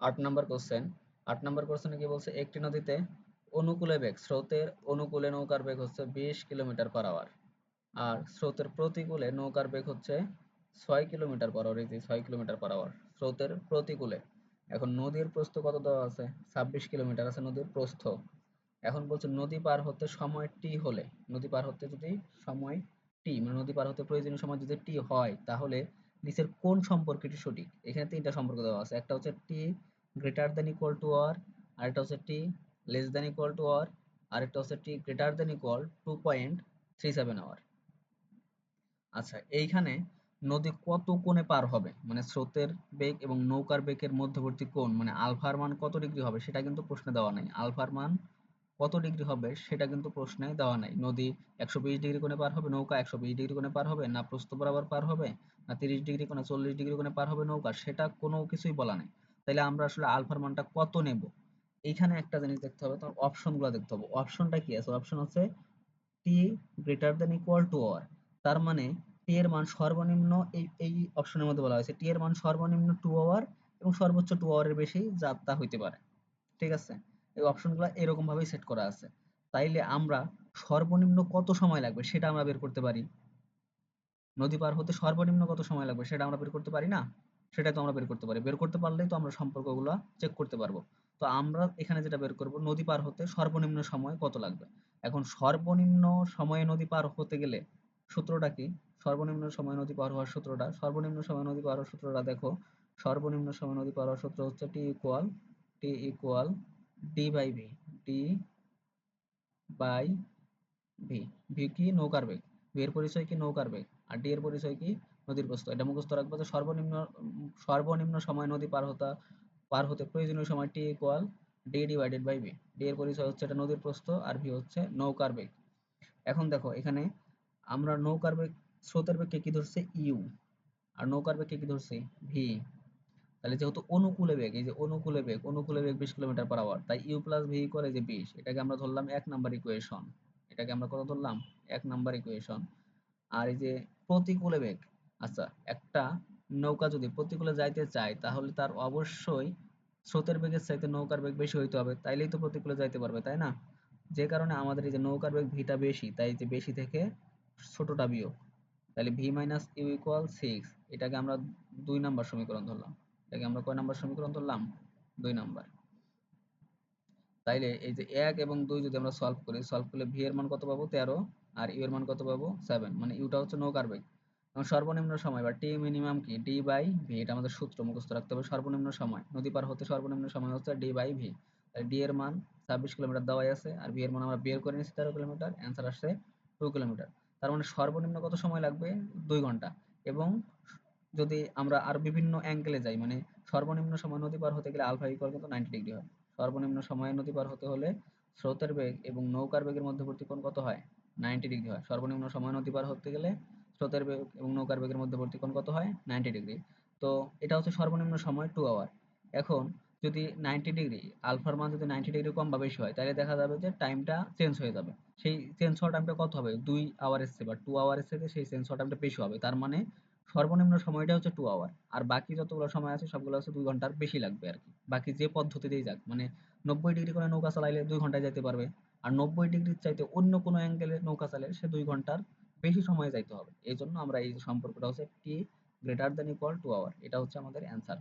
আট number question আট number কোশ্চেনে কি বলছে? একটি নদীতে অনুকূলে বেগ, স্রোতের অনুকূলে নৌকার বেগ হচ্ছে বিশ কিলোমিটার পার আওয়ার আর স্রোতের প্রতিকূলে নৌকার বেগ হচ্ছে ছয় কিলোমিটার পার আওয়ার এই ছয় কিলোমিটার পার আওয়ার স্রোতের প্রতিকূলে। এখন নদীর প্রস্থ কত দেওয়া আছে? ছাব্বিশ কিলোমিটার আছে নদীর প্রস্থ। এখন বলছে নদী পার হতে সময় টি হলে, নদী পার হতে যদি সময় টি মানে নদী পার হতে প্রয়োজনীয় সময় যদি টি হয়, তাহলে নিচের কোন সম্পর্কটি সঠিক? এখানে তিনটা সম্পর্ক দেওয়া আছে। একটা হচ্ছে T greater than equal to R আরেকটা হচ্ছে T less than equal to R আরেকটা হচ্ছে T greater than equal to point three seven hour আচ্ছা এইখানে নদী কত কোণে পার হবে? মানে স্রোতের বেগ এবং নৌকার বেগের মধ্যবর্তী কোণ মানে আলফার মান কত ডিগ্রি হবে? সেটা কিন্তু প্রশ্নে দেওয়া নাই। আলফার মান কত ডিগ্রি হবে সেটা কিন্তু প্রশ্নে দেওয়া নাই। নদী একশো বিশ ডিগ্রি কোণে পার হবে, নৌকা একশো বিশ ডিগ্রি কোণে পার হবে, না প্রস্থ বরাবর পার হবে, না তিরিশ ডিগ্রি কোণে চল্লিশ ডিগ্রি কোণে পার হবে নৌকা, সেটা কোনো কিছুই বলা নাই। তাহলে আমরা আসলে আলফার মানটা কত নেব? এইখানে একটা জিনিস দেখতে হবে, তোমার অপশনগুলো দেখতে হবে। অপশনটা কি আছে? অপশন আছে T greater than equal to R তার মানে টি এর মান সর্বনিম্ন এই এই অপশনের মধ্যে বলা হয়েছে। টি এর মান সর্বনিম্ন টু আওয়ার এবং সর্বোচ্চ টু আওয়ারের বেশি যাত্রা হইতে পারে। ঠিক আছে? এই অপশনগুলো এরকম ভাবেই সেট করা আছে। তাইলে আমরা সর্বনিম্ন কত সময় লাগবে সেটা আমরা বের করতে পারি? নদী পার হতে সর্বনিম্ন কত সময় লাগবে সেটা আমরা বের করতে পারি না? সেটা তো আমরা বের করতে পারি। বের করতে পারলেই তো আমরা সম্পর্কগুলো চেক করতে পারব। তো আমরা এখানে যেটা বের করব, নদী পার হতে সর্বনিম্ন সময় কত লাগবে? এখন সর্বনিম্ন সময়ে নদী পার হতে গেলে সূত্রটা কি? সর্বনিম্ন সময় নদী পার হওয়ার সূত্রটা, সর্বনিম্ন সময় নদী পার হওয়ার সূত্রটা দেখো। সর্বনিম্ন সময় নদী পার হওয়ার সূত্র হচ্ছে T equal T equal D by V D by V V কি নৌকার বেগ? ভি এর পরিচয় কি নৌকার বেগ? আর ডি এর পরিচয় কি নদীর প্রস্থ এটা মুখস্থ রাখব যে সর্বনিম্ন সর্বনিম্ন সময় নদী পার হতা, পার হতে প্রয়োজনীয় সময় T equal D divided by V D এর পরিচয় হচ্ছে এটা নদীর প্রস্থ আর ভি হচ্ছে নৌকার বেগ। এখন দেখো, এখানে আমরা নৌকার বেগ, স্রোতের বেগকে কি ধরছে? ইউ আর নৌকার বেগকে কি ধরছে? ভি তাহলে যেহেতু অনুকূলে বেগ, এই যে অনুকূলে বেগ অনুকূলে বেগ বিশ কিলোমিটার পার আওয়ার তাই ইউ প্লাস ভি করে যে বিশ, এটাকে আমরা ধরলাম এক নাম্বার ইকুয়েশন এটাকে আমরা কত ধরলাম? এক নাম্বার ইকুয়েশন আর এই যে প্রতিকূলে বেগ আচ্ছা একটা নৌকা যদি প্রতিকূলে যাইতে চায়, তাহলে তার অবশ্যই স্রোতের বেগের চাইতে নৌকার বেগ বেশি হইতে হবে, তাইলেই তো প্রতিকূলে যাইতে পারবে, তাই না? যে কারণে আমাদের এই যে নৌকার বেগ ভিটা বেশি, তাই যে বেশি থেকে ছোটটা বিয়োগ তাহলে V minus U equal six এটাকে আমরা দুই নাম্বার সমীকরণ ধরলাম। এটাকে আমরা কয় নাম্বার সমীকরণ ধরলাম? দুই নাম্বার। তাইলে এই যে এক এবং দুই যদি আমরা সলভ করি সলভ করলে ভি এর মান কত পাবো? তেরো। আর ইউ এর মান কত পাবো? সেভেন মানে ইউটা হচ্ছে নৌকার বেগ। এবং সর্বনিম্ন সময় বা টি মিনিমাম কি? ডি বাই ভি এটা আমাদের সূত্র মুখস্থ রাখতে হবে। সর্বনিম্ন সময়। নদী পার হতে সর্বনিম্ন সময় হচ্ছে ডি বাই ভি ডি এর মান ছাব্বিশ কিলোমিটার দেওয়াই আছে। আর ভি এর মান আমরা বের করে নিচ্ছি তেরো কিলোমিটার। অ্যান্সার আসছে টু কিলোমিটার। তার মানে সর্বনিম্ন কত সময় লাগবে? দুই ঘণ্টা। এবং যদি আমরা আর বিভিন্ন অ্যাঙ্গেলে যাই মানে সর্বনিম্ন সময় নদী পার হতে গেলে আলফা ইকুয়াল কিন্তু নাইনটি ডিগ্রি হয়। সর্বনিম্ন সময়ে নদী পার হতে হলে স্রোতের বেগ এবং নৌকার বেগের মধ্যবর্তী কোণ কত হয়? নাইনটি ডিগ্রি হয়। সর্বনিম্ন সময় নদী পার হতে গেলে স্রোতের বেগ এবং নৌকার বেগের মধ্যবর্তী কোণ কত হয়? নাইনটি ডিগ্রি তো এটা হচ্ছে সর্বনিম্ন সময় টু আওয়ার এখন যদি নাইনটি ডিগ্রি আলফার মান যদি নাইনটি ডিগ্রি কম বা বেশি হয়, তাহলে দেখা যাবে যে টাইমটা চেঞ্জ হয়ে যাবে। সেই চেঞ্জ হওয়ার টাইমটা কত হবে? দুই আওয়ারের চেয়ে বা টু আওয়ারের থেকে সেই চেঞ্জ হওয়ার টাইমটা বেশি হবে। তার মানে সর্বনিম্ন সময়টা হচ্ছে টু আওয়ার আর বাকি যতগুলো সময় আছে, সবগুলো হচ্ছে দুই ঘণ্টার বেশি লাগবে আর কি। বাকি যে পদ্ধতিতেই যাক মানে নব্বই ডিগ্রি করে নৌকা চালাইলে দুই ঘন্টায় যেতে পারবে, আর নব্বই ডিগ্রির চাইতে অন্য কোনো অ্যাঙ্গেলে নৌকা চালালে সে দুই ঘণ্টার বেশি সময় যাইতে হবে। এই জন্য আমরা এই সম্পর্কটা হচ্ছে T greater than equal to hour এটা হচ্ছে আমাদের অ্যান্সার